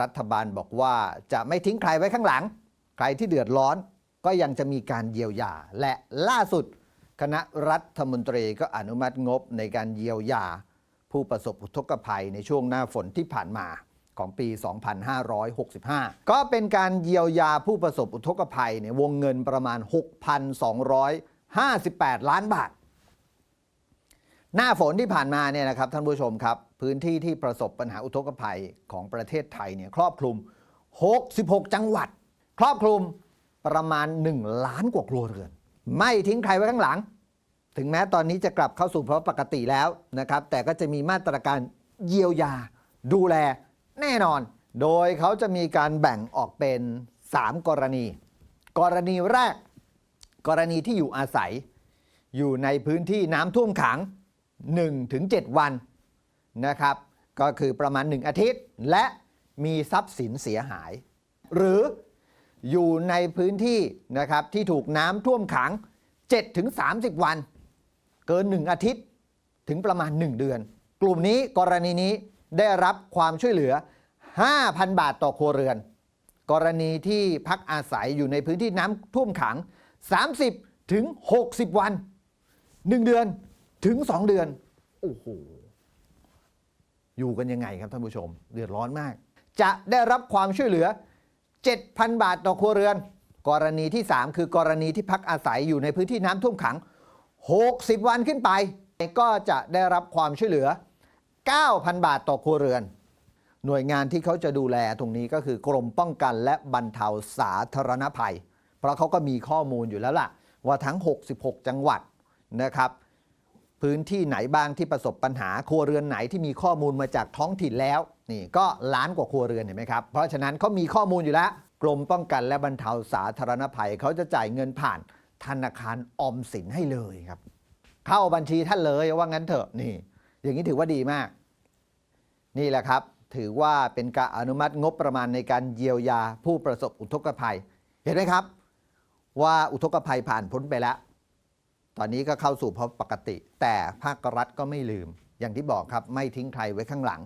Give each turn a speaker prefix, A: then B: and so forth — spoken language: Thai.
A: รัฐบาลบอกว่าจะไม่ทิ้งใครไว้ข้างหลัง ใครที่เดือดร้อนก็ยังจะมีการเยียวยา และล่าสุด คณะรัฐมนตรีก็อนุมัติงบในการเยียวยา ผู้ประสบอุทกภัยในช่วงหน้าฝนที่ผ่านมาของปี 2565 ก็เป็นการเยียวยาผู้ประสบอุทกภัยในวงเงินประมาณ 6,258 ล้านบาท หน้าฝนที่ผ่านมาเนี่ยนะครับท่านผู้ชมครับ พื้นที่ที่ประสบปัญหาอุทกภัยของประเทศไทยเนี่ยครอบคลุม 66 จังหวัด ครอบคลุมประมาณ 1 ล้านกว่าครัวเรือน ไม่ทิ้งใครไว้ข้างหลัง ถึงแม้ตอนนี้จะกลับเข้าสู่ภาวะปกติแล้วนะครับ แต่ก็จะมีมาตรการเยียวยา ดูแลแน่นอน โดยเขาจะมีการแบ่งออกเป็น 3 กรณี กรณีแรก กรณีที่อยู่อาศัย อยู่ในพื้นที่น้ำท่วมขัง 1-7วันนะครับ ก็คือประมาณ 1 อาทิตย์ และมีทรัพย์สินเสียหาย หรืออยู่ในพื้นที่นะครับที่ถูกน้ำท่วมขัง 7-30วัน เกิน 1 อาทิตย์ถึงประมาณ 1 เดือน กลุ่มนี้กรณีนี้ได้รับความช่วยเหลือ 5,000 บาทต่อครัวเรือน กรณีที่พักอาศัยอยู่ในพื้นที่น้ำท่วมขัง 30ถึง60 วัน 1 เดือน ถึง 2 เดือน โอ้โห อยู่กันยังไงครับท่านผู้ชม เดือดร้อนมาก จะได้รับความช่วยเหลือ 7,000 บาทต่อครัวเรือน กรณีที่ 3 คือกรณีที่พักอาศัยอยู่ในพื้นที่น้ำท่วมขัง 60 วันขึ้นไป ก็จะได้รับความช่วยเหลือ 9,000 บาทต่อครัวเรือน หน่วยงานที่เขาจะดูแลตรงนี้ก็คือกรมป้องกันและบรรเทาสาธารณภัย เพราะเขาก็มีข้อมูลอยู่แล้วล่ะ ว่าทั้ง 66 จังหวัดนะครับ พื้นที่ไหนบ้างที่ประสบปัญหาครัวเรือนไหนที่มีข้อมูลมาจากท้องถิ่นแล้ว นี่ก็ล้านกว่าครัวเรือนเห็นไหมครับ เพราะฉะนั้นเขามีข้อมูลอยู่แล้ว กรมป้องกันและบรรเทาสาธารณภัยเขาจะจ่ายเงินผ่านธนาคารออมสินให้เลยครับ เข้าบัญชีท่านเลยว่างั้นเถอะนี่ อย่างนี้ถือว่าดีมาก นี่แหละครับ ถือว่าเป็นการอนุมัติงบประมาณในการเยียวยาผู้ประสบอุทกภัย เห็นไหมครับ ว่าอุทกภัยผ่านพ้นไปแล้ว ตอนนี้ก็เข้าสู่ภาวะปกติ แต่ภาครัฐก็ไม่ลืม อย่างที่บอกครับไม่ทิ้งใครไว้ข้างหลัง